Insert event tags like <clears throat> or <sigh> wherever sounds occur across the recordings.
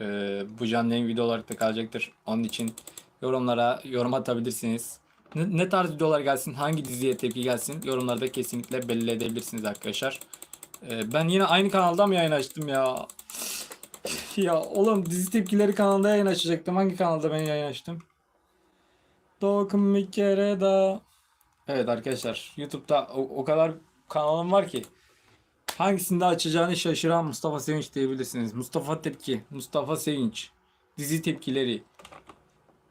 Ee, bu canlı yayın video olarak da kalacaktır. Onun için yorumlara yorum atabilirsiniz. Ne, ne tarz videolar gelsin, hangi diziye tepki gelsin yorumlarda kesinlikle belli edebilirsiniz arkadaşlar. Ee, ben yine aynı kanalda mı yayın açtım ya? <laughs> ya oğlum dizi tepkileri kanalında yayın açacaktım. Hangi kanalda ben yayın açtım? Dokun bir kere daha. Evet arkadaşlar YouTube'da o, o kadar kanalım var ki hangisinde açacağını şaşıran Mustafa Sevinç diyebilirsiniz. Mustafa Tepki, Mustafa Sevinç, dizi tepkileri.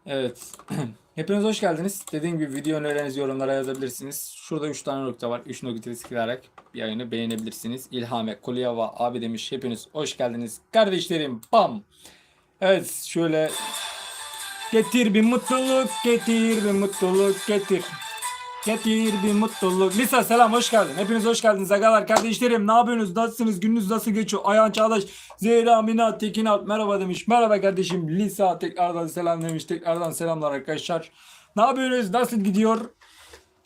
Evet. <clears throat> Hepiniz hoş geldiniz. Dediğim gibi video önerilerinizi yorumlara yazabilirsiniz. Şurada 3 tane nokta var. 3 noktayı tıklayarak yayını beğenebilirsiniz. İlhame, Kuliyava abi demiş. Hepiniz hoş geldiniz. Kardeşlerim bam. Evet şöyle Getir bir mutluluk, getir bir mutluluk, getir. Getir bir mutluluk. Lisa selam hoş geldin. Hepiniz hoş geldiniz agalar kardeşlerim. Ne yapıyorsunuz? Nasılsınız? Gününüz nasıl geçiyor? Ayhan Çağdaş, Zehra Mina Tekin Alp merhaba demiş. Merhaba kardeşim. Lisa tekrardan selam demiş. Tekrardan selamlar arkadaşlar. Ne yapıyorsunuz? Nasıl gidiyor?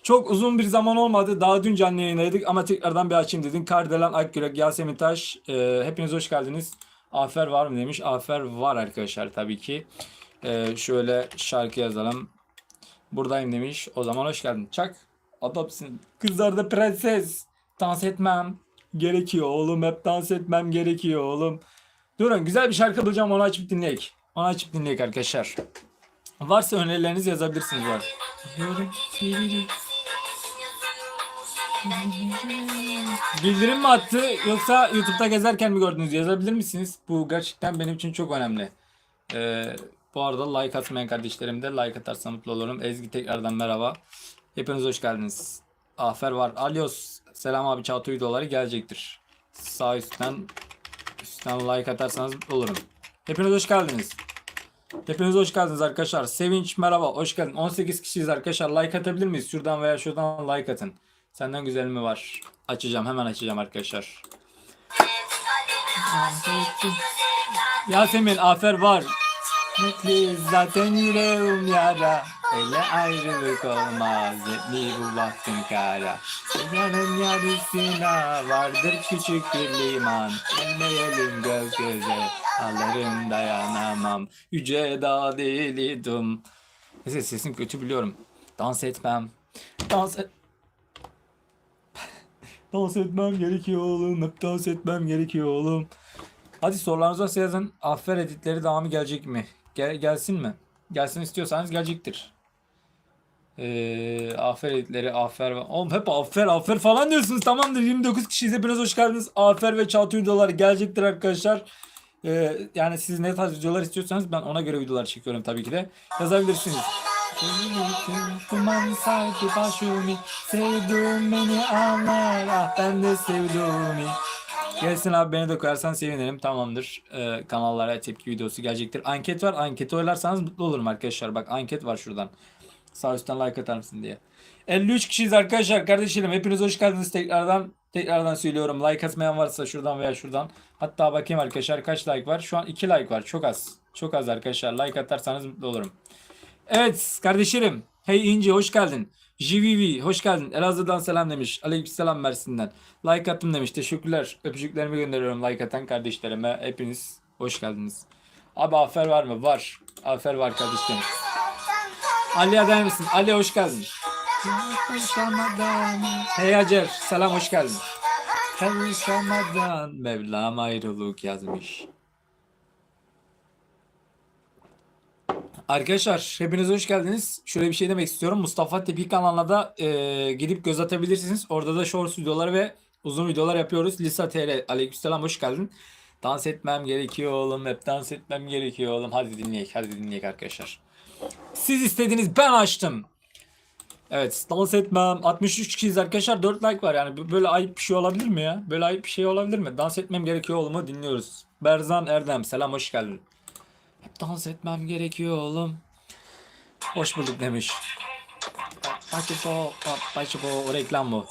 Çok uzun bir zaman olmadı. Daha dün canlı yayındaydık ama tekrardan bir açayım dedim. Kardelen Akkürek, Yasemin Taş. e, hepiniz hoş geldiniz. Afer var mı demiş. Afer var arkadaşlar tabii ki. E, şöyle şarkı yazalım. Buradayım demiş. O zaman hoş geldin. Çak. Adapsın. Kızlar da prenses. Dans etmem gerekiyor oğlum. Hep dans etmem gerekiyor oğlum. Durun güzel bir şarkı bulacağım onu açıp dinleyek. Onu açıp dinleyek arkadaşlar. Varsa önerilerinizi yazabilirsiniz var. Bildirim mi attı yoksa YouTube'da gezerken mi gördünüz? Yazabilir misiniz? Bu gerçekten benim için çok önemli. Ee, bu arada like atmayan kardeşlerim de like atarsa mutlu olurum. Ezgi tekrardan merhaba. Hepiniz hoş geldiniz. Afer var. Alyos. Selam abi Çağatay videoları gelecektir. Sağ üstten üstten like atarsanız mutlu olurum. Hepiniz hoş geldiniz. Hepiniz hoş geldiniz arkadaşlar. Sevinç merhaba. Hoş geldin. 18 kişiyiz arkadaşlar. Like atabilir miyiz? Şuradan veya şuradan like atın. Senden güzel mi var? Açacağım. Hemen açacağım arkadaşlar. Yasemin afer var. Mutlu zaten yüreğim yara. Öyle ayrılık olmaz. Yetmi bu baktın kara. Dünyanın yarısına vardır küçük bir liman. Gelmeyelim göz göze. Ağlarım dayanamam. Yüce dağ değildim. Neyse sesim kötü biliyorum. Dans etmem. Dans et... dans etmem gerekiyor oğlum. Hep dans etmem gerekiyor oğlum. Hadi sorularınızı yazın. Afer editleri devamı gelecek mi? Gel, gelsin mi? Gelsin istiyorsanız gelecektir. Ee, afer editleri, afer... Oğlum hep afer, afer falan diyorsunuz. Tamamdır 29 kişiyiz. Hepiniz hoş geldiniz. Afer ve çatı videolar gelecektir arkadaşlar. Ee, yani siz ne tarz videolar istiyorsanız ben ona göre videolar çekiyorum tabii ki de. Yazabilirsiniz. Duman sardı başımı Sevdiğim beni anlar Ah ben de sevdiğimi Gelsin abi beni de koyarsan sevinirim. Tamamdır. Ee, kanallara tepki videosu gelecektir. Anket var. Anketi oylarsanız mutlu olurum arkadaşlar. Bak anket var şuradan. Sağ üstten like atar mısın diye. 53 kişiyiz arkadaşlar. Kardeşlerim hepiniz hoş geldiniz tekrardan. Tekrardan söylüyorum. Like atmayan varsa şuradan veya şuradan. Hatta bakayım arkadaşlar kaç like var. Şu an 2 like var. Çok az. Çok az arkadaşlar. Like atarsanız mutlu olurum. Evet kardeşlerim. Hey İnci hoş geldin. JVV hoş geldin. Elazığ'dan selam demiş. Aleykümselam Mersin'den. Like attım demiş. Teşekkürler. Öpücüklerimi gönderiyorum like atan kardeşlerime. Hepiniz hoş geldiniz. Abi afer var mı? Var. Afer var kardeşlerim. Ali adayır mısın? Ali hoş geldin. Hey Hacer selam hoş geldin. Kavuşamadan Mevlam ayrılık yazmış. Arkadaşlar hepiniz hoş geldiniz. Şöyle bir şey demek istiyorum. Mustafa Tepi kanalına da e, gidip göz atabilirsiniz. Orada da short videoları ve uzun videolar yapıyoruz. Lisa TR aleykümselam hoş geldin. Dans etmem gerekiyor oğlum. Hep dans etmem gerekiyor oğlum. Hadi dinleyek. Hadi dinleyek arkadaşlar. Siz istediniz ben açtım. Evet dans etmem. 63 kişiyiz arkadaşlar. 4 like var yani. Böyle ayıp bir şey olabilir mi ya? Böyle ayıp bir şey olabilir mi? Dans etmem gerekiyor oğlumu dinliyoruz. Berzan Erdem selam hoş geldin. Hep dans etmem gerekiyor oğlum. Hoş bulduk demiş. Paçipo, Paçipo o reklam bu.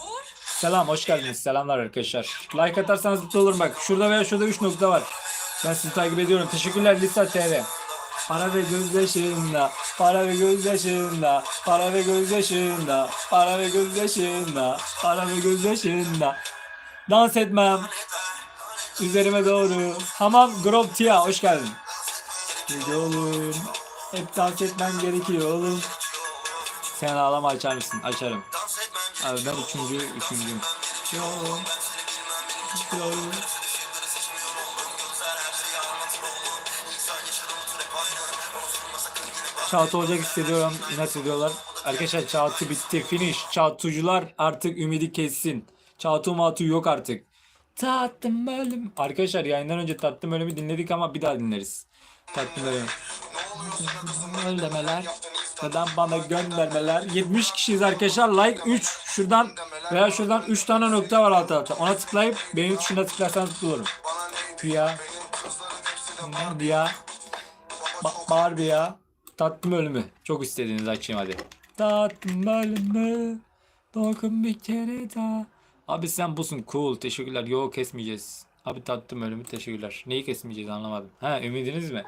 Selam hoş geldiniz. Selamlar arkadaşlar. Like atarsanız mutlu olurum bak. Şurada veya şurada 3 nokta var. Ben sizi takip ediyorum. Teşekkürler Lisa TR. Para ve gözyaşında, para ve gözyaşında, para ve gözyaşında, para ve gözyaşında, para ve gözyaşında. Dans etmem. Üzerime doğru. Hamam Grove Tia hoş geldin. Gece olur. Hep dans etmen gerekiyor oğlum. Sen ağlama açar mısın? Açarım. Abi ben üçüncü, üçüncüyüm. Yo. Yo. Çağatı olacak hissediyorum. İnat ediyorlar. Arkadaşlar Çağatı bitti. Finish. Çağatıcılar artık ümidi kessin. Çağatı matı yok artık. Tattım ölüm. Arkadaşlar yayından önce tattım ölümü dinledik ama bir daha dinleriz. Ölüm. Ölmeler. Neden bana göndermeler? 70 kişiyiz arkadaşlar. Like 3. Şuradan veya şuradan 3 tane nokta var alt alta. Ona tıklayıp benim tuşuna tıklarsanız bulurum. Güya. Ne ya? Ba Barbie ya. Tatlım ölümü. Çok istediğiniz açayım hadi. Tatlım ölümü. Dokun bir kere daha. Abi sen busun cool. Teşekkürler. Yok kesmeyeceğiz. Abi tatlım ölümü teşekkürler. Neyi kesmeyeceğiz anlamadım. Ha ümidiniz mi?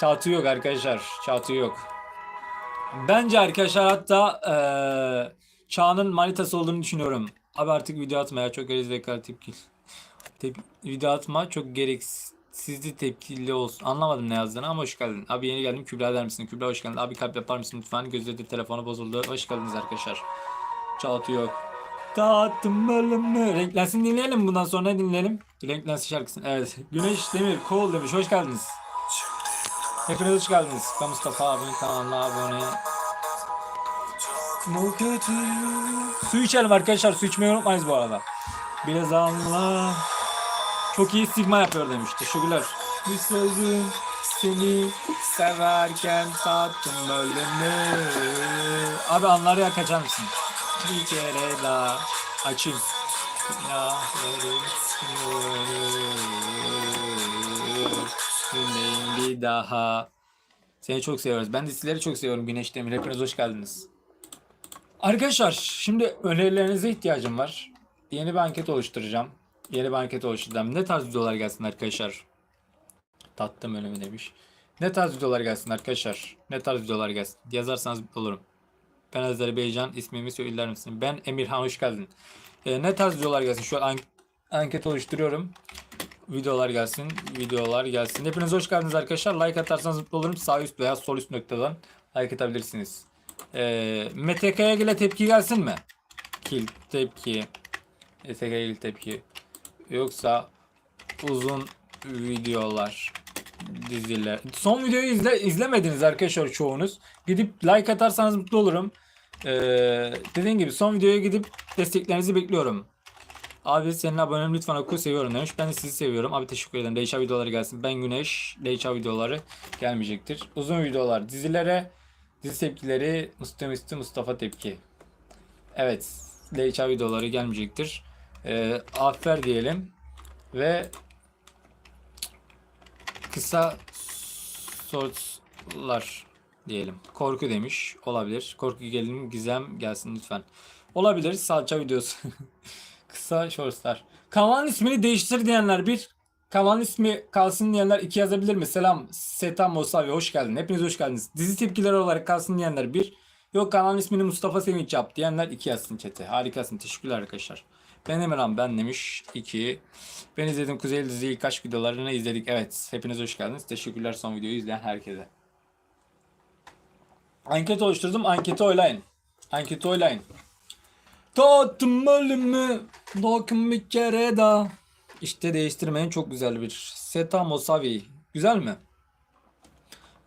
Çatı yok arkadaşlar. Çatı yok. Bence arkadaşlar hatta eee Çağ'ın manitası olduğunu düşünüyorum. Abi artık video atmaya çok gerizekalı tepki. Tep video atma çok gereksizli tepkili olsun. Anlamadım ne yazdığını ama hoş geldin. Abi yeni geldim Kübra der misin? Kübra hoş geldin. Abi kalp yapar mısın lütfen? Gözleri telefonu bozuldu. Hoş geldiniz arkadaşlar. Çağatı yok. Dağıttım bölümü. Renklensin dinleyelim bundan sonra dinleyelim? Renklensin şarkısını. Evet. Güneş Demir Kol demiş. Hoş geldiniz. Hepiniz hoş geldiniz. Ben Mustafa abinin kanalına abone. Su içelim arkadaşlar. Su içmeyi unutmayız bu arada. Biraz anla. Çok iyi sigma yapıyor demiş. Teşekkürler. Bir sözüm seni severken tattım ölümü. Abi anları ya kaçar mısın? Bir kere daha açayım. Günahlarım bir daha. Seni çok seviyoruz. Ben de sizleri çok seviyorum Güneş Demir. Hepiniz hoş geldiniz. Arkadaşlar şimdi önerilerinize ihtiyacım var. Yeni bir anket oluşturacağım. Yeni bir anket oluşturacağım. Ne tarz videolar gelsin arkadaşlar? Tattım önemi demiş. Ne tarz videolar gelsin arkadaşlar? Ne tarz videolar gelsin? Yazarsanız olurum. Ben Azerbaycan ismimi söyler misin? Ben Emirhan hoş geldin. Ee, ne tarz videolar gelsin? Şu an an- anket oluşturuyorum. Videolar gelsin. Videolar gelsin. Hepiniz hoş geldiniz arkadaşlar. Like atarsanız mutlu olurum. Sağ üst veya sol üst noktadan like atabilirsiniz. Ee, MTK'ya gele tepki gelsin mi? Kil tepki. MTK'ya gele tepki. Yoksa uzun videolar diziler. Son videoyu izle, izlemediniz arkadaşlar çoğunuz. Gidip like atarsanız mutlu olurum. Ee, dediğim gibi son videoya gidip desteklerinizi bekliyorum. Abi senin abonem lütfen oku seviyorum demiş. Ben de sizi seviyorum. Abi teşekkür ederim. Değişen videoları gelsin. Ben Güneş. Değişen videoları gelmeyecektir. Uzun videolar dizilere. Dizi tepkileri Mustafa Üstü Mustafa Tepki. Evet. Değişen videoları gelmeyecektir. Ee, afer diyelim. Ve kısa sortlar diyelim. Korku demiş. Olabilir. Korku gelelim. Gizem gelsin lütfen. Olabilir. Salça videosu. <laughs> Kısa shortslar. Kanalın ismini değiştir diyenler bir. Kanalın ismi kalsın diyenler iki yazabilir mi? Selam. Setam Mosavi hoş geldin. Hepiniz hoş geldiniz. Dizi tepkileri olarak kalsın diyenler bir. Yok kanalın ismini Mustafa Sevinç yap diyenler iki yazsın çete. Harikasın. Teşekkürler arkadaşlar. Ben Emirhan ben demiş. 2. Ben izledim Kuzey diziyi ilk aşk videolarını izledik. Evet. Hepiniz hoş geldiniz. Teşekkürler son videoyu izleyen herkese. Anket oluşturdum. Anketi oylayın. Anketi oylayın. Tattım ölümü Dokun bir kere daha İşte değiştirmeyin çok güzel bir Seta Mosavi Güzel mi?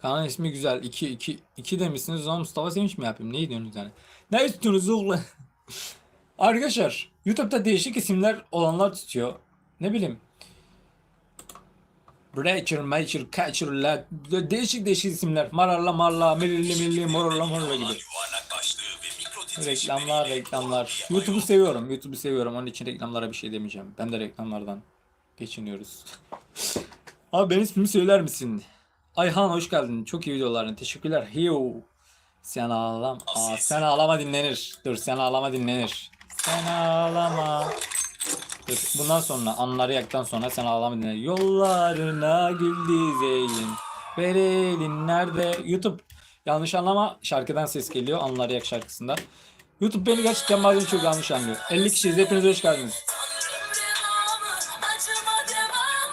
Kanalın ismi güzel 2 2 2 demişsiniz o zaman Mustafa Sevinç mi yapayım? Ne diyorsunuz yani? Ne istiyorsunuz oğlum? <laughs> Arkadaşlar YouTube'da değişik isimler olanlar tutuyor. Ne bileyim. Breacher, Macher, Catcher, La değişik değişik isimler. Mararla marla, milli milli, morarla morarla gibi. Reklamlar, reklamlar. YouTube'u seviyorum. YouTube'u seviyorum. Onun için reklamlara bir şey demeyeceğim. Ben de reklamlardan geçiniyoruz. <laughs> Abi benim ismimi söyler misin? Ayhan hoş geldin. Çok iyi videoların. Teşekkürler. Hiyo. Sen ağlam. Aa, sen ağlama dinlenir. Dur sen ağlama dinlenir. Sen ağlama. Dur, bundan sonra anları yaktan sonra sen ağlama dinlenir. Yollarına gül dizeyim. Ver elin nerede? YouTube Yanlış anlama şarkıdan ses geliyor. Anlar Yak şarkısında. YouTube beni gerçekten bazen çok yanlış anlıyor. 50 kişiyiz. Hepiniz hoş geldiniz.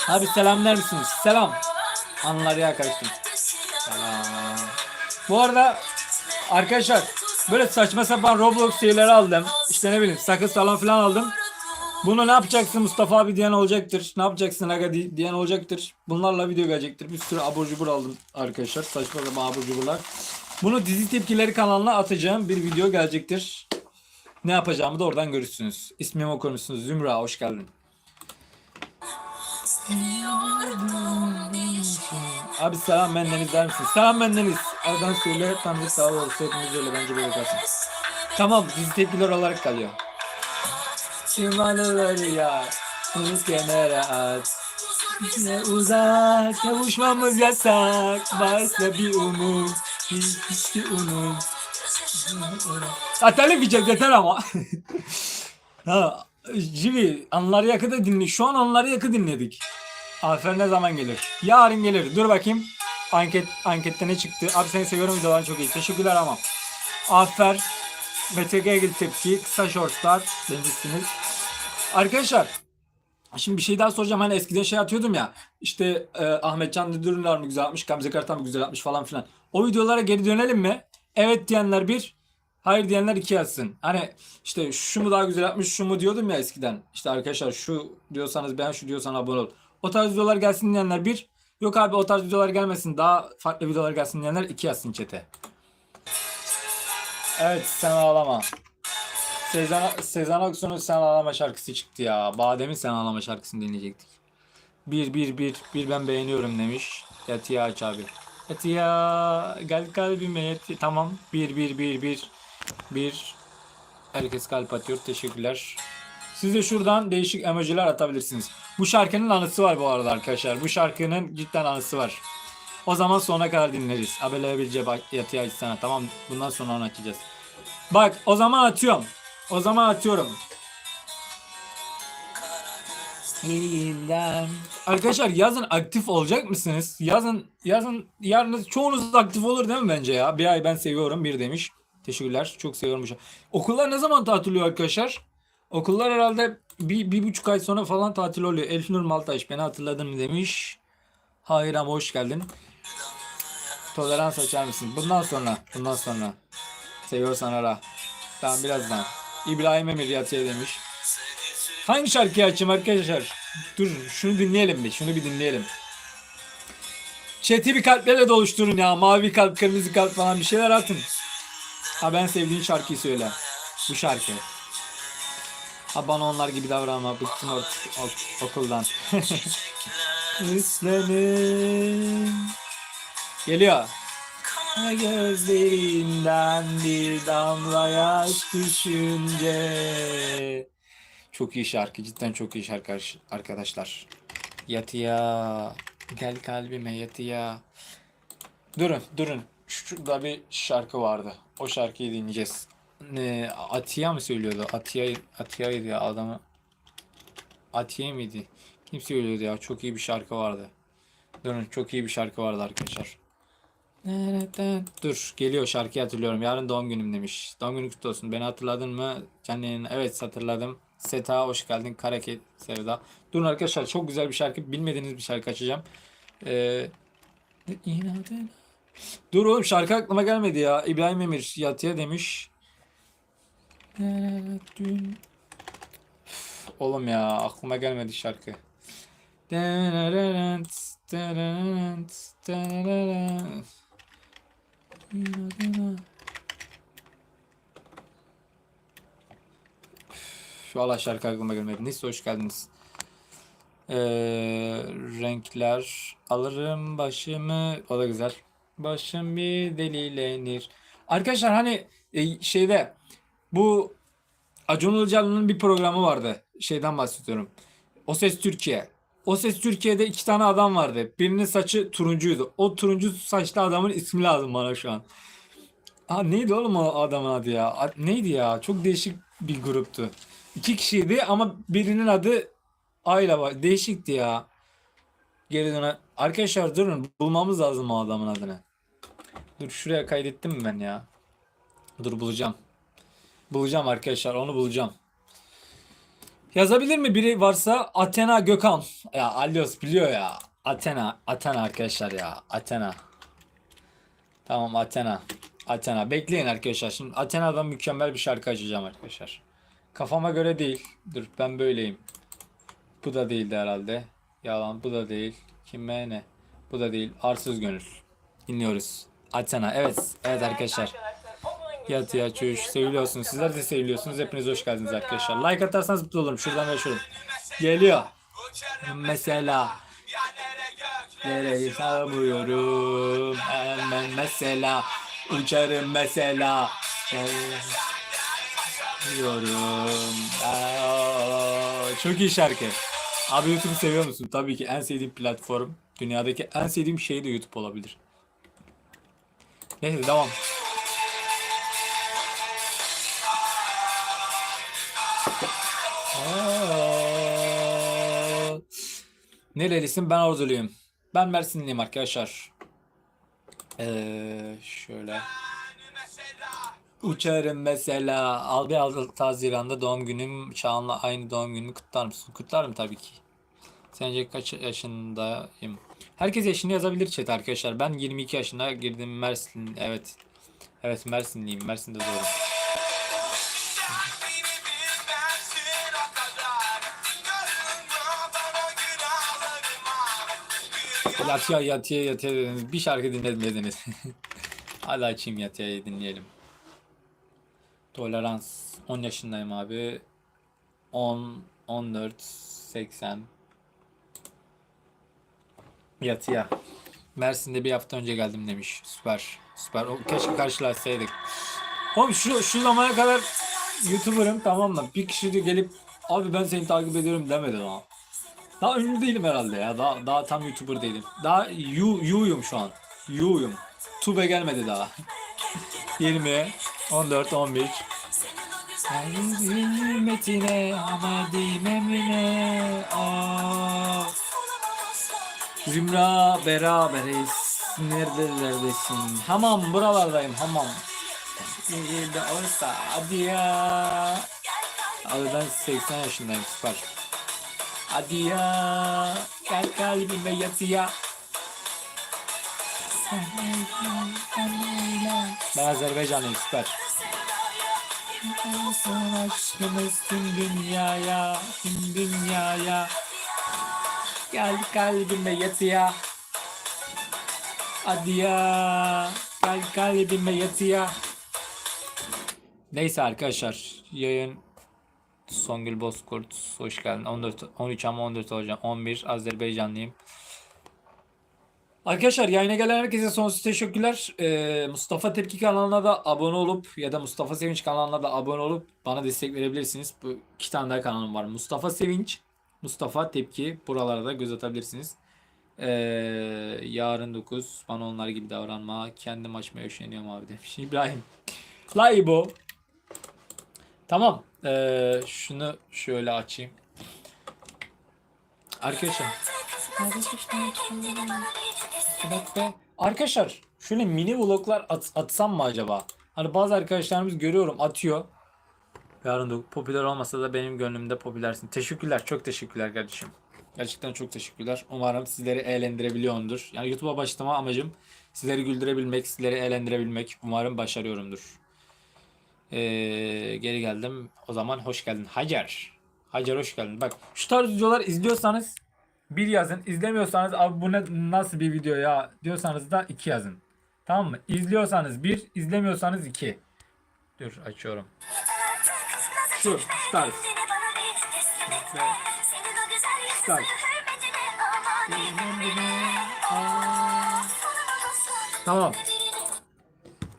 Abi selam der misiniz? Selam. Anlarya karıştım. Aa. Bu arada arkadaşlar böyle saçma sapan Roblox şeyleri aldım. İşte ne bileyim sakız falan filan aldım. Bunu ne yapacaksın Mustafa abi diyen olacaktır. Ne yapacaksın aga di- diyen olacaktır. Bunlarla video gelecektir. Bir sürü abur cubur aldım arkadaşlar. Saçma sapan abur cuburlar. Bunu dizi tepkileri kanalına atacağım bir video gelecektir. Ne yapacağımı da oradan görürsünüz. İsmimi okur musunuz? Zümra hoş geldin. Abi selam bendeniz der misin? Selam bendeniz. Oradan söyle. Tam da sağ olursa hepimiz öyle bence böyle kalsın. Tamam dizi tepkiler olarak kalıyor. Simaları ya. Bunu kenara at. Ne uzak kavuşmamız yasak. Varsa bir umut. Bir hiçbir umut. Zaten yapacağız yeter ama. <laughs> ha, Civi anları yakı da dinle. Şu an anları yakı dinledik. Aferin ne zaman gelir? Yarın gelir. Dur bakayım. Anket ankette ne çıktı? Abi seni seviyorum videoların çok iyi. Teşekkürler ama. Afer. BTG ilgili tepki. Kısa shortslar demişsiniz. Arkadaşlar. Şimdi bir şey daha soracağım. Hani eskiden şey atıyordum ya. İşte e, Ahmet Can Dürünler mi güzel atmış? Gamze Kartal mı güzel atmış falan filan. O videolara geri dönelim mi? Evet diyenler bir. Hayır diyenler iki yazsın. Hani işte şu mu daha güzel yapmış şu mu diyordum ya eskiden. İşte arkadaşlar şu diyorsanız ben şu diyorsan abone ol. O tarz videolar gelsin diyenler bir. Yok abi o tarz videolar gelmesin daha farklı videolar gelsin diyenler iki yazsın çete. Evet sen ağlama. Sezen, Sezen Aksu'nun Sen Ağlama şarkısı çıktı ya. Badem'in Sen Ağlama şarkısını dinleyecektik. Bir bir bir bir ben beğeniyorum demiş. Yatiya aç abi. Yatiya gel kalbime yati. Tamam. Bir bir bir bir bir. Herkes kalp atıyor. Teşekkürler. Siz de şuradan değişik emojiler atabilirsiniz. Bu şarkının anısı var bu arada arkadaşlar. Bu şarkının cidden anısı var. O zaman sonuna kadar dinleriz. Abele Bilce bak yatıya açsana. Tamam bundan sonra onu. Bak o zaman atıyorum. O zaman atıyorum. Elinden. Arkadaşlar yazın aktif olacak mısınız? Yazın yazın yarın çoğunuz aktif olur değil mi bence ya? Bir ay ben seviyorum bir demiş. Teşekkürler. Çok seviyorum bu şey. Okullar ne zaman tatil arkadaşlar? Okullar herhalde bir, bir buçuk ay sonra falan tatil oluyor. Elfnur Maltaş beni hatırladın mı demiş. Hayır ama hoş geldin. Tolerans açar mısın? Bundan sonra. Bundan sonra. Seviyorsan ara. Tamam birazdan. İbrahim Emir Yatıya demiş. Hangi şarkıyı açayım arkadaşlar? Dur şunu dinleyelim bir. Şunu bir dinleyelim. Chat'i bir kalplerle doluşturun ya. Mavi kalp, kırmızı kalp falan bir şeyler atın. Ha ben sevdiğin şarkıyı söyle. Bu şarkı. Ha bana onlar gibi davranma. Bıktım artık ok- okuldan. <laughs> Üstlenin. Geliyor. Gözlerinden bir damla yaş düşünce. Çok iyi şarkı. Cidden çok iyi şarkı arkadaşlar. Yatıya. Gel kalbime yatıya. Durun durun. Şurada bir şarkı vardı. O şarkıyı dinleyeceğiz. Ne, Atiye mi söylüyordu? Atiye, Atiye'ydi ya adamı. Atiye miydi? Kim söylüyordu ya? Çok iyi bir şarkı vardı. Durun çok iyi bir şarkı vardı arkadaşlar. Dur geliyor şarkıyı hatırlıyorum. Yarın doğum günüm demiş. Doğum günün kutlu olsun. Beni hatırladın mı? Canlı. Evet hatırladım. Seta hoş geldin. Karake Sevda. Durun arkadaşlar çok güzel bir şarkı. Bilmediğiniz bir şarkı açacağım. Ee. Dur oğlum şarkı aklıma gelmedi ya. İbrahim Emir yatıya demiş. Dün. Üf, Oğlum ya aklıma gelmedi şarkı. Şu Allah şarkı aklıma gelmedi. Neyse hoş geldiniz. Ee, renkler alırım başımı. O da güzel. Başım bir delilenir. Arkadaşlar hani e, şeyde bu Acun Ilıcalı'nın bir programı vardı. Şeyden bahsediyorum. O Ses Türkiye. O Ses Türkiye'de iki tane adam vardı. Birinin saçı turuncuydu. O turuncu saçlı adamın ismi lazım bana şu an. Aa, neydi oğlum o adamın adı ya? Neydi ya? Çok değişik bir gruptu. İki kişiydi ama birinin adı Ayla var. Değişikti ya. Geri döne. Arkadaşlar durun. Bulmamız lazım o adamın adını. Dur şuraya kaydettim mi ben ya? Dur bulacağım. Bulacağım arkadaşlar onu bulacağım. Yazabilir mi biri varsa Athena Gökhan. Ya Alyos biliyor ya. Athena. Athena arkadaşlar ya. Athena. Tamam Athena. Athena. Bekleyin arkadaşlar. Şimdi Athena'dan mükemmel bir şarkı açacağım arkadaşlar. Kafama göre değil. Dur ben böyleyim. Bu da değildi herhalde. Yalan bu da değil. Kime ne? Bu da değil. Arsız gönül. Dinliyoruz. Athena. Evet. Evet arkadaşlar. Yat ya çüş. Seviliyorsunuz. Sizler de seviliyorsunuz. Hepiniz hoş geldiniz arkadaşlar. Like atarsanız mutlu olurum. Şuradan ve şuradan. Geliyor. Mesela. Nereyi savuyorum. Hemen mesela. Uçarım mesela. Diyorum. Aa, Çok iyi şarkı. Abi YouTube'u seviyor musun? Tabii ki en sevdiğim platform. Dünyadaki en sevdiğim şey de YouTube olabilir. Neyse devam. Nerelisin? Ben Orduluyum. Ben Mersinliyim arkadaşlar. Ee, şöyle. Uçarım mesela. Al bir 6 Haziran'da doğum günüm. Çağan'la aynı doğum günümü kutlar mısın? Kutlarım tabii ki. Sence kaç yaşındayım? Herkes yaşını yazabilir chat arkadaşlar. Ben 22 yaşına girdim Mersin. Evet. Evet Mersinliyim. Mersin'de doğdum. Yatıya yatıya yatıya dediniz. Bir şarkı dinledim dediniz. <laughs> Hadi açayım yatıya dinleyelim. Tolerans. 10 yaşındayım abi. 10, 14, 80. Yatıya. Mersin'de bir hafta önce geldim demiş. Süper. Süper. O, keşke karşılaşsaydık. Oğlum şu, şu zamana kadar YouTuber'ım tamam mı? Bir kişi de gelip abi ben seni takip ediyorum demedi ama. Daha ünlü değilim herhalde ya. Daha, daha tam YouTuber değilim. Daha yu, yu'yum şu an. Yu'yum. Tube gelmedi daha. 20, 14, 15. Hürmetine Ahmet'im emrine Aa. Zümra beraberiz. Neredelerdesin? Hamam buralardayım hamam. Şehirde olsa hadi ya. Abi ben 80 yaşındayım süper. Hadi ya. Gel kalbime yatıya. Ben Azerbaycanlıyım süper. Aşkımız tüm dünyaya, tüm dünyaya. Gel kalbime yatıya. Hadi ya. Gel kalbime yatıya. Neyse arkadaşlar yayın Songül Bozkurt hoş geldin. 14 13 ama 14 olacağım. 11 Azerbaycanlıyım. Arkadaşlar yayına gelen herkese sonsuz teşekkürler. Ee, Mustafa Tepki kanalına da abone olup ya da Mustafa Sevinç kanalına da abone olup bana destek verebilirsiniz. Bu iki tane daha kanalım var. Mustafa Sevinç, Mustafa Tepki. Buralara da göz atabilirsiniz. Ee, yarın 9 bana onlar gibi davranma. Kendim açmaya üşeniyorum abi demiş. İbrahim. Laibo. Tamam. Ee, şunu şöyle açayım. Arkadaşlar. Evet be. Arkadaşlar şöyle mini vloglar at, atsam mı acaba? Hani bazı arkadaşlarımız görüyorum atıyor. Yarın da popüler olmasa da benim gönlümde popülersin. Teşekkürler. Çok teşekkürler kardeşim. Gerçekten çok teşekkürler. Umarım sizleri eğlendirebiliyorumdur. Yani YouTube'a başlama amacım sizleri güldürebilmek, sizleri eğlendirebilmek. Umarım başarıyorumdur. Ee, geri geldim. O zaman hoş geldin. Hacer. Hacer hoş geldin. Bak şu tarz videolar izliyorsanız bir yazın. İzlemiyorsanız abi bu ne, nasıl bir video ya diyorsanız da iki yazın. Tamam mı? İzliyorsanız bir, izlemiyorsanız iki. Dur açıyorum. Şu, şu tarz. Start. Tamam.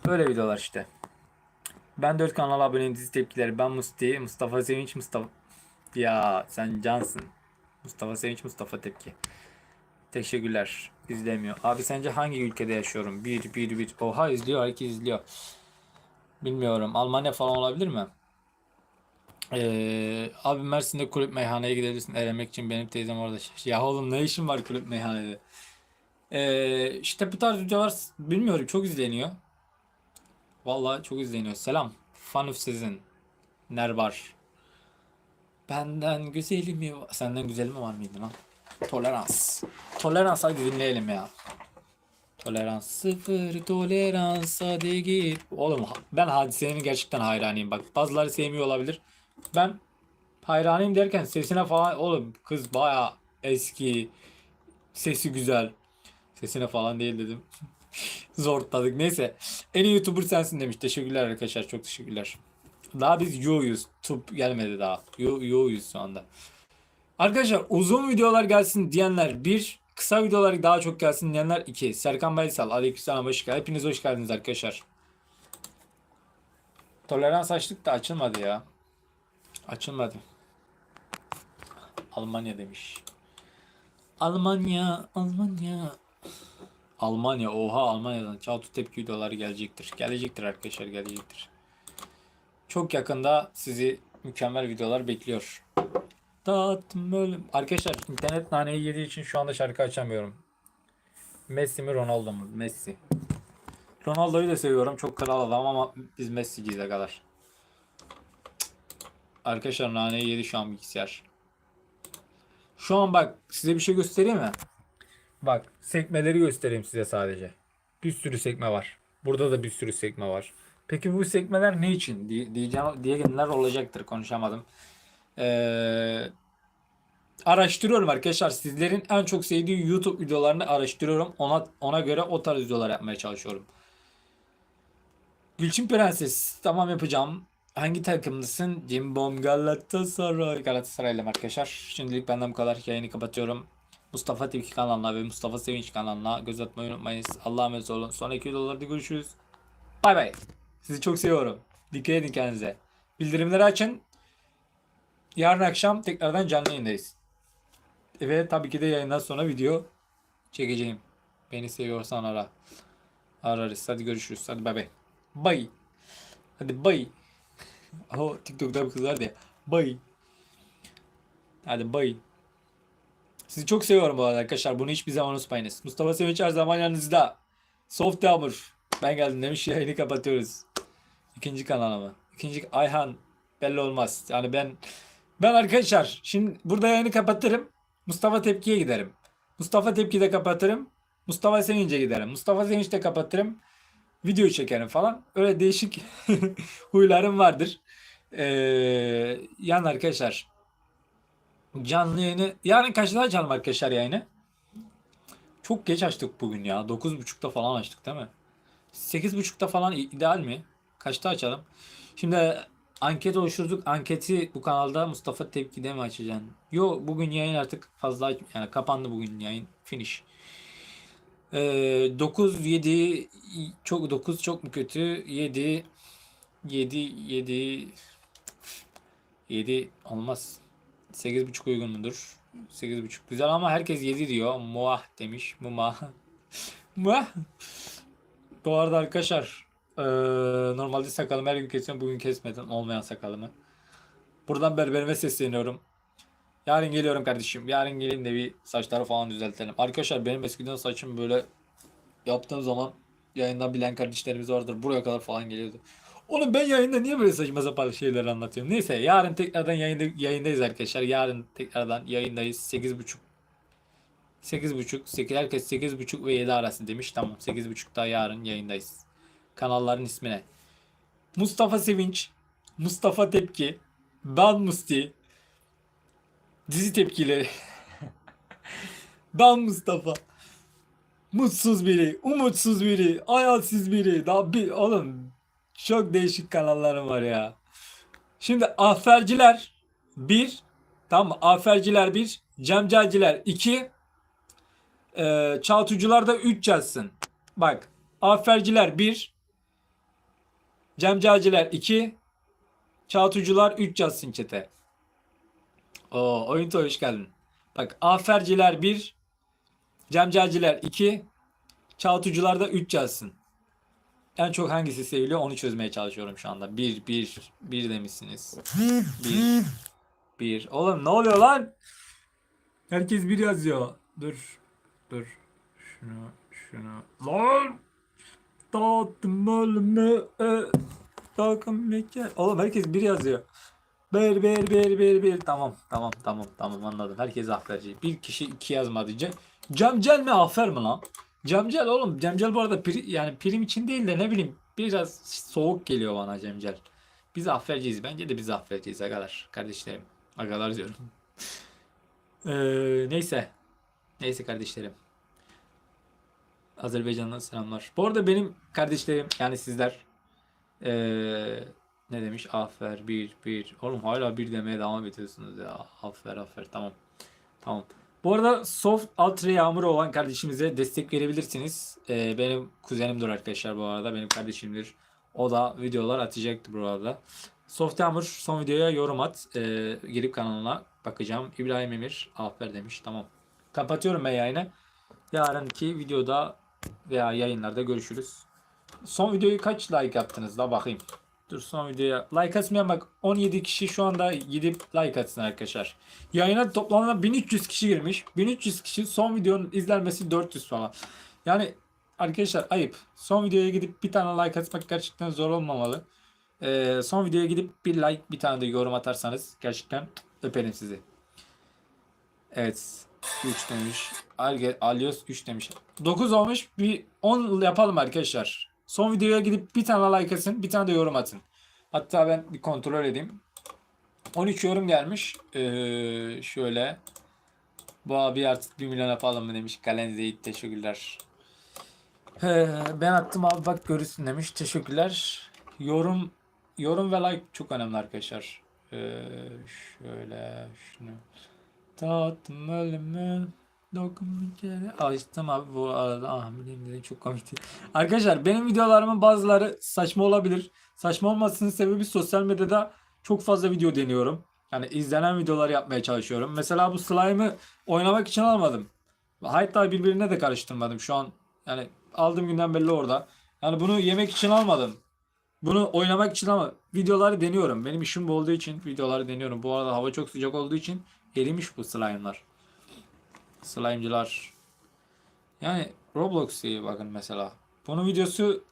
Böyle videolar işte. Ben 4 kanala aboneyim dizi tepkileri. Ben Musti, Mustafa Sevinç, Mustafa... Ya sen cansın. Mustafa Sevinç, Mustafa Tepki. Teşekkürler. İzlemiyor. Abi sence hangi ülkede yaşıyorum? Bir, bir, bir. Oha izliyor. Herkes izliyor. Bilmiyorum. Almanya falan olabilir mi? Ee, abi Mersin'de kulüp meyhaneye gidebilirsin. Eğlenmek için benim teyzem orada. Ya oğlum ne işin var kulüp meyhanede? Ee, işte bu tarz videolar bilmiyorum çok izleniyor. Vallahi çok izleniyor. Selam. Fanuf sizin. Nerbar. Benden güzeli mi? Senden güzeli mi var mıydı lan? Tolerans. Tolerans hadi dinleyelim ya. Tolerans sıfır tolerans hadi git. Oğlum ben hadisenin gerçekten hayranıyım bak. Bazıları sevmiyor olabilir. Ben hayranıyım derken sesine falan oğlum kız baya eski. Sesi güzel. Sesine falan değil dedim. <laughs> Zorladık. Neyse. En iyi YouTuber sensin demiş. Teşekkürler arkadaşlar. Çok teşekkürler. Daha biz Yo'yuz. Tup gelmedi daha. Yo, Yo'yuz şu anda. Arkadaşlar uzun videolar gelsin diyenler 1, kısa videolar daha çok gelsin diyenler 2. Serkan Baysal, Aleykümselam hoş geldiniz. Hepiniz hoş geldiniz arkadaşlar. Tolerans açtık da açılmadı ya. Açılmadı. Almanya demiş. Almanya, Almanya. Almanya, oha Almanya'dan Çağatay tepki videoları gelecektir. Gelecektir arkadaşlar, gelecektir. Çok yakında sizi mükemmel videolar bekliyor. Dağıttım ölüm. Arkadaşlar internet naneyi yediği için şu anda şarkı açamıyorum. Messi mi Ronaldo mu? Messi. Ronaldo'yu da seviyorum. Çok kral adam ama biz Messi'ciyiz kadar. Arkadaşlar naneyi yedi şu an bilgisayar. Şu an bak size bir şey göstereyim mi? Bak sekmeleri göstereyim size sadece. Bir sürü sekme var. Burada da bir sürü sekme var. Peki bu sekmeler ne için? Diye, diyeceğim, diyenler olacaktır. Konuşamadım. Ee, araştırıyorum arkadaşlar. Sizlerin en çok sevdiği YouTube videolarını araştırıyorum. Ona ona göre o tarz videolar yapmaya çalışıyorum. Gülçin Prenses tamam yapacağım. Hangi takımlısın? Cimbom Galatasaray. Galatasaraylıyım arkadaşlar. Şimdilik benden bu kadar. Yayını kapatıyorum. Mustafa Tevki kanalına ve Mustafa Sevinç kanalına göz atmayı unutmayınız. Allah'a emanet olun. Sonraki videolarda görüşürüz. Bay bay. Sizi çok seviyorum. Dikkat edin kendinize. Bildirimleri açın. Yarın akşam tekrardan canlı yayındayız. Ve tabii ki de yayından sonra video çekeceğim. Beni seviyorsan ara. Ararız. Hadi görüşürüz. Hadi bay bay. Bay. Hadi bay. <laughs> O TikTok'ta bir kız vardı ya. Bay. Hadi bay. Sizi çok seviyorum bu arada arkadaşlar. Bunu hiçbir zaman unutmayınız. Mustafa Sevinç her zaman yanınızda. Soft Yağmur. Ben geldim demiş. Yayını kapatıyoruz. İkinci kanala mı? İkinci Ayhan. Belli olmaz. Yani ben ben arkadaşlar şimdi burada yayını kapatırım. Mustafa Tepki'ye giderim. Mustafa Tepki'de kapatırım. Mustafa Sevinç'e giderim. Mustafa Sevinç'te kapatırım. Video çekerim falan. Öyle değişik <laughs> huylarım vardır. Ee, yani arkadaşlar canlı yayını yarın kaçta açalım arkadaşlar yayını? Çok geç açtık bugün ya. 9.30'da falan açtık değil mi? 8.30'da falan ideal mi? Kaçta açalım? Şimdi anket oluşturduk. Anketi bu kanalda Mustafa Tepki'de mi açacaksın? Yo bugün yayın artık fazla yani kapandı bugün yayın. Finish. Ee, 9 7 çok 9 çok mu kötü? 7 7 7 7 olmaz. 8.5 uygun mudur? 8.5 güzel ama herkes 7 diyor. Muah demiş. Mumah. <laughs> Muah. Bu arada arkadaşlar eee, normalde sakalımı her gün kesiyorum. Bugün kesmedim olmayan sakalımı. Buradan berberime sesleniyorum. Yarın geliyorum kardeşim. Yarın gelin de bir saçları falan düzeltelim. Arkadaşlar benim eskiden saçım böyle yaptığım zaman yayından bilen kardeşlerimiz vardır. Buraya kadar falan geliyordu. Oğlum ben yayında niye böyle saçma sapan şeyler anlatıyorum? Neyse yarın tekrardan yayında, yayındayız arkadaşlar. Yarın tekrardan yayındayız. 8.30 8.30 8 herkes 8.30 ve 7 arası demiş. Tamam 8.30'da yarın yayındayız. Kanalların ismine. Mustafa Sevinç, Mustafa Tepki, Ben Musti, dizi tepkileri. <laughs> ben Mustafa. Mutsuz biri, umutsuz biri, hayalsiz biri. Daha bir oğlum çok değişik kanallarım var ya. Şimdi aferciler 1 tamam mı? Aferciler 1, Cemcalciler 2, e, Çağatucular da 3 yazsın. Bak aferciler 1, Cemcalciler 2, Çağatucular 3 yazsın çete. Oo, oyun hoş geldin. Bak aferciler 1, Cemcalciler 2, Çağatucular da 3 yazsın. En çok hangisi seviliyor onu çözmeye çalışıyorum şu anda. 1 1 1 demişsiniz. 1 1. Oğlum ne oluyor lan? Herkes bir yazıyor. Dur. Dur. Şunu şunu. Lan! Dağıttım ölümü. e, Takım mekan. Oğlum herkes bir yazıyor. Bir bir bir bir bir. Tamam tamam tamam tamam anladım. Herkes aferci. Bir kişi iki yazmadıca Cemcel mi afer mi lan? Cemcel oğlum. Cemcel bu arada pri- yani prim için değil de ne bileyim biraz soğuk geliyor bana Cemcel. Biz afferciyiz. Bence de biz afferciyiz agalar. Kardeşlerim. Agalar diyorum. Ee, neyse. Neyse kardeşlerim. Azerbaycan'dan selamlar. Bu arada benim kardeşlerim yani sizler ee, ne demiş? Afer bir bir. Oğlum hala bir demeye devam ediyorsunuz ya. Afer afer tamam. Tamam. Bu arada Soft Ultra Yağmur olan kardeşimize destek verebilirsiniz. Ee, benim kuzenimdir arkadaşlar bu arada. Benim kardeşimdir. O da videolar atacaktı bu arada. Soft Yağmur son videoya yorum at. Ee, gelip kanalına bakacağım. İbrahim Emir afer demiş. Tamam. Kapatıyorum ben yayını. Yarınki videoda veya yayınlarda görüşürüz. Son videoyu kaç like yaptınız da bakayım. Dur son videoya. Like atmayan bak 17 kişi şu anda gidip like atsın arkadaşlar. Yayına toplamda 1300 kişi girmiş. 1300 kişi son videonun izlenmesi 400 falan. Yani arkadaşlar ayıp. Son videoya gidip bir tane like atmak gerçekten zor olmamalı. Ee, son videoya gidip bir like bir tane de yorum atarsanız gerçekten öperim sizi. Evet. 3 demiş. Alge, Alyos 3 demiş. 9 olmuş. Bir 10 yapalım arkadaşlar. Son videoya gidip bir tane like atın. Bir tane de yorum atın. Hatta ben bir kontrol edeyim. 13 yorum gelmiş. Ee, şöyle. Bu abi artık 1 milyon yapalım mı demiş. Galen Zeyit teşekkürler. Ee, ben attım abi bak görürsün demiş. Teşekkürler. Yorum yorum ve like çok önemli arkadaşlar. Ee, şöyle şunu. Tatlım ölümü dokun bir kere. Açtım abi bu arada. Ah dedim çok komikti. Arkadaşlar benim videolarımın bazıları saçma olabilir. Saçma olmasının sebebi sosyal medyada çok fazla video deniyorum. Yani izlenen videolar yapmaya çalışıyorum. Mesela bu slime'ı oynamak için almadım. Hatta birbirine de karıştırmadım şu an. Yani aldığım günden belli orada. Yani bunu yemek için almadım. Bunu oynamak için ama videoları deniyorum. Benim işim bu olduğu için videoları deniyorum. Bu arada hava çok sıcak olduğu için erimiş bu slime'lar. Slime'cılar. Yani Roblox bakın mesela. Bunun videosu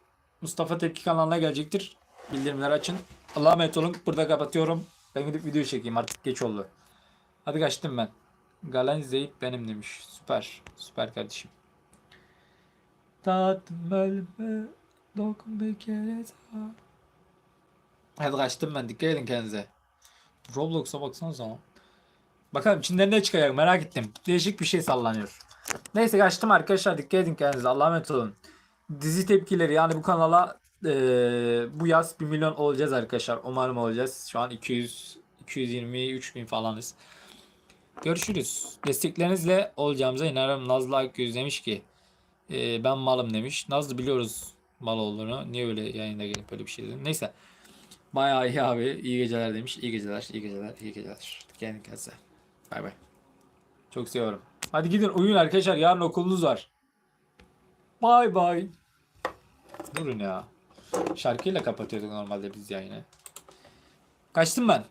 Mustafa Tepki kanalına gelecektir. Bildirimleri açın. Allah'a emanet olun. Burada kapatıyorum. Ben gidip video çekeyim artık geç oldu. Hadi kaçtım ben. Galen Zeyt benim demiş. Süper. Süper kardeşim. Tatlım ölme dokun bir kere. Hadi kaçtım ben. Dikkat edin kendinize. Roblox'a baksanıza. Bakalım içinden ne çıkacak merak ettim. Değişik bir şey sallanıyor. Neyse kaçtım arkadaşlar. Dikkat edin kendinize. Allah'a emanet olun. Dizi tepkileri yani bu kanala eee, bu yaz 1 milyon olacağız arkadaşlar. Umarım olacağız. Şu an 200 223 bin falanız. Görüşürüz. Desteklerinizle olacağımıza inanırım. Nazlı Akgöz demiş ki eee, ben malım demiş. Nazlı biliyoruz mal olduğunu. Niye öyle yayında gelip böyle bir şey dedin. Neyse. Bayağı iyi abi. İyi geceler demiş. İyi geceler, iyi geceler, iyi geceler. Kendin kendinize. Bay bay. Çok seviyorum. Hadi gidin uyuyun arkadaşlar. Yarın okulunuz var. Bay bay. Durun ya. Şarkıyla kapatıyorduk normalde biz yayını. Kaçtım ben.